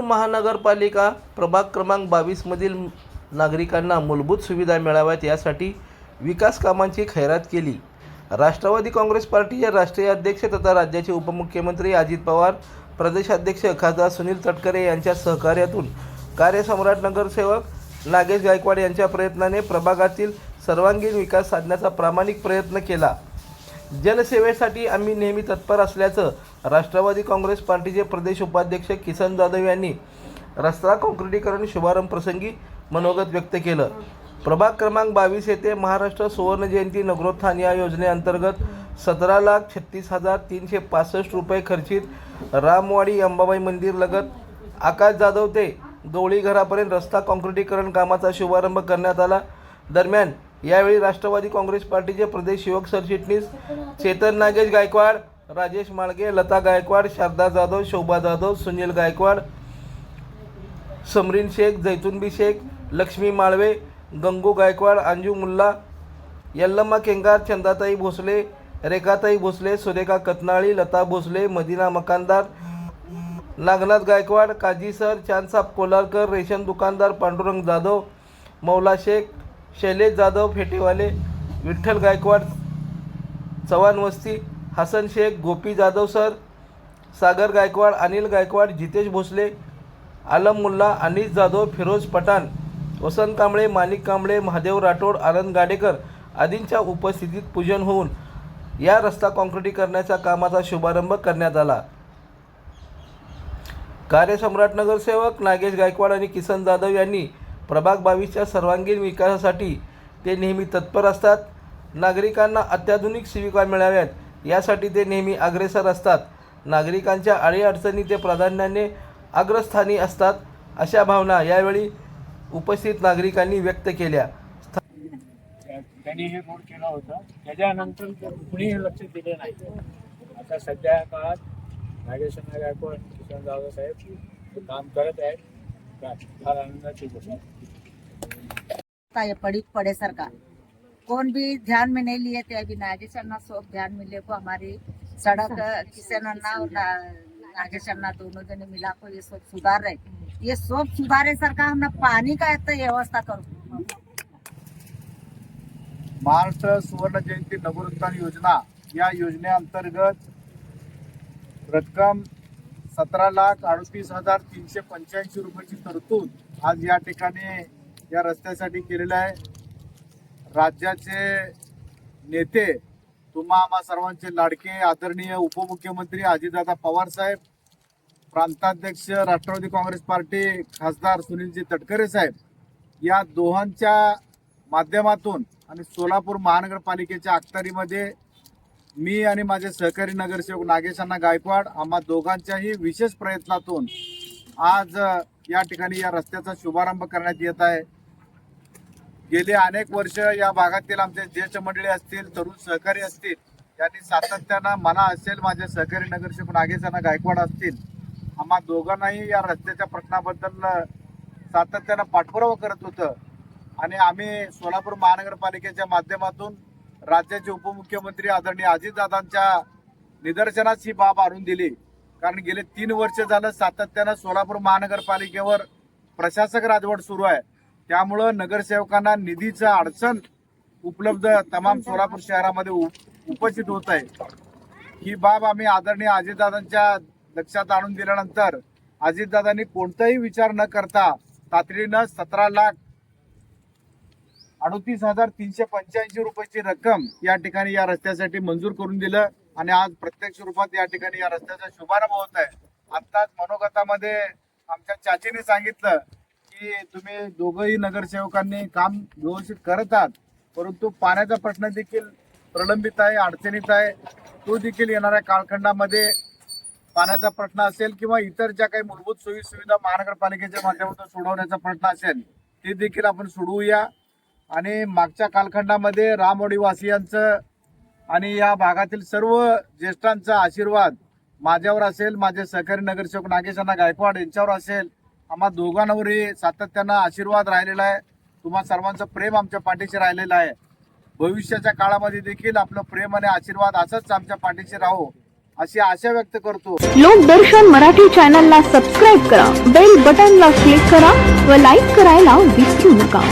महानगरपालिका प्रभाग क्रमांक बावीसमधील नागरिकांना मूलभूत सुविधा मिळाव्यात यासाठी विकास कामांची खैरात केली. राष्ट्रवादी काँग्रेस पार्टीचे राष्ट्रीय अध्यक्ष तथा राज्याचे उपमुख्यमंत्री अजित पवार प्रदेशाध्यक्ष खासदार सुनील तटकरे यांच्या सहकार्यातून कार्यसम्राट नगरसेवक नागेश गायकवाड यांच्या प्रयत्नाने प्रभागातील सर्वांगीण विकास साधण्याचा प्रामाणिक प्रयत्न केला. जनसेवेसाठी आम्ही नेहमी तत्पर असल्याचं राष्ट्रवादी काँग्रेस पार्टीचे प्रदेश उपाध्यक्ष किसन जाधव यांनी रस्ता काँक्रिटीकरण शुभारंभ प्रसंगी मनोगत व्यक्त केलं. प्रभाग क्रमांक बावीस येथे महाराष्ट्र सुवर्ण जयंती नगरोत्थान या योजनेअंतर्गत सतरा लाख छत्तीस हजार तीनशे पासष्ट रुपये खर्चित रामवाडी अंबाबाई मंदिर लगत आकाश जाधव ते गवळी घरापर्यंत रस्ता काँक्रिटीकरण कामाचा शुभारंभ करण्यात आला. दरम्यान यावेळी राष्ट्रवादी काँग्रेस पार्टीचे प्रदेश युवक सरचिटणीस चेतन नागेश गायकवाड राजेश माळगे लता गायकवाड शारदा जाधव शोभा जाधव सुनील गायकवाड समरीन शेख जैतुनबी शेख लक्ष्मी माळवे गंगू गायकवाड अंजू मुल्ला यल्लम्मा केंगार चंदाताई भोसले रेखाताई भोसले सुरेखा कतनाळी लता भोसले मदिना मकानदार नागनाथ गायकवाड काजी सर चांदसाब कोलारकर रेशन दुकानदार पांडुरंग जाधव मौला शेख शैलेश जाधव फेटेवाले विठ्ठल गायकवाड चव्हाण वस्ती हसन शेख गोपी जाधव सर सागर गायकवाड अनिल गायकवाड जितेश भोसले आलम मुल्ला अनिस जाधव फिरोज पठाण वसंत कांबळे माणिक कांबळे महादेव राठोड आनंद गाडेकर आदींच्या उपस्थितीत पूजन होऊन या रस्ता काँक्रिटीकरणाच्या कामाचा शुभारंभ करण्यात आला. कार्यसम्राट नगरसेवक नागेश गायकवाड आणि किसन जाधव यांनी प्रभाग बावीसच्या सर्वांगीण विकासासाठी ते नेहमी तत्पर असतात. नागरिकांना अत्याधुनिक सेविका मिळाव्यात यासाठी ते नेहमी अग्रेसर असतात. नागरिकांच्या अडीअडचणी ते प्राधान्याने अग्रस्थानी असतात अशा भावना यावेळी उपस्थित नागरिकांनी व्यक्त केल्या. त्यांनी हे रोड केला होता. त्याच्यानंतर कुणी लक्ष दिले नाही. आता सध्या काळात नागेशना गायकवाड किशन जाधव साहेब काम करत आहेत. फार आनंदाची गोष्ट ये पड़ी पड़े सरकार कौन भी ध्यान में नहीं लिए थे अभी नागेश अन्ना सब ध्यान मिले को हमारी सड़क किशन अन्ना और नागेश अन्ना दोनों जने मिला को ये सब सुधार रहे ये सब सुधारे सरकार हमने पानी का इतना व्यवस्था करो. महाराष्ट्र सुवर्ण जयंती नगरोत्थान योजना या योजनेअंतर्गत रक्कम सतरा लाख अडतीस हजार तीनशे पंच्याऐंशी रुपयाची तरतूद आज या ठिकाणी या रस्त्यासाठी केलेलं आहे. राज्याचे नेते तुम्हा आम्हा सर्वांचे लाडके आदरणीय उपमुख्यमंत्री अजितदादा पवार साहेब प्रांताध्यक्ष राष्ट्रवादी काँग्रेस पार्टी खासदार सुनीलजी तटकरे साहेब या दोहांच्या माध्यमातून आणि सोलापूर महानगरपालिकेच्या अखत्यारीमध्ये मी आणि माझे सहकारी नगरसेवक नागेशांना गायकवाड आम्हा दोघांच्याही विशेष प्रयत्नातून आज या ठिकाणी या रस्त्याचा शुभारंभ करण्यात येत आहे. गेले अनेक वर्ष या भागातील आमचे ज्येष्ठ मंडळी असतील तरुण सहकारी असतील यांनी सातत्यानं मला असेल माझे सहकारी नगरसेवक नागेशांना गायकवाड असतील आम्हा दोघांनाही या रस्त्याच्या प्रश्नाबद्दल सातत्यानं पाठपुरावा करत होतं. आणि आम्ही सोलापूर महानगरपालिकेच्या माध्यमातून राज्याचे उपमुख्यमंत्री आदरणीय अजितदादांच्या निदर्शनास ही बाब आणून दिली. कारण गेले तीन वर्ष झालं सातत्यानं सोलापूर महानगरपालिकेवर प्रशासक राजवट सुरू आहे. त्यामुळं नगरसेवकांना निधीचं अडचण उपलब्ध तमाम सोलापूर शहरामध्ये उपस्थित होत आहे. ही बाब आम्ही आदरणीय अजितदादांच्या लक्षात आणून दिल्यानंतर अजितदादांनी कोणताही विचार न करता तातडीनं सतरा लाख अडतीस हजार तीनशे पंच्याऐंशी रुपयाची रक्कम या ठिकाणी या रस्त्यासाठी मंजूर करून दिलं आणि आज प्रत्यक्ष रूपात या ठिकाणी या रस्त्याचा शुभारंभ होत आहे. आत्ताच मनोगतामध्ये आमच्या चाचीने सांगितलं की तुम्ही दोघंही नगरसेवकांनी काम व्यवस्थित करत आहात परंतु पाण्याचा प्रश्न देखील प्रलंबित आहे अडचणीत आहे. तो देखील येणाऱ्या कालखंडामध्ये पाण्याचा प्रश्न असेल किंवा इतर ज्या काही मूलभूत सोयी सुविधा महानगरपालिकेच्या माध्यमातून सोडवण्याचा प्रश्न असेल ते देखील आपण सोडवूया. आणि मागच्या कालखंडामध्ये रामवाडीवासियांचं आणि या भागातील सर्व ज्येष्ठांचा आशीर्वाद माझ्यावर असेल माझे सहकारी नगरसेवक नागेशांना गायकवाड यांच्यावर असेल आम्हा दोघांवरही सातत्यानं आशीर्वाद राहिलेला आहे. तुम्हा सर्वांचं प्रेम आमच्या पाठीशी राहिलेलं आहे. भविष्याच्या काळामध्ये देखील आपलं प्रेम आणि आशीर्वाद असंच आमच्या पाठीशी राहो अशी आशा व्यक्त करतो. लोकदर्शन मराठी चॅनलला सबस्क्राईब करा बेल बटनला क्लिक करा व लाईक करायला विसरू नका.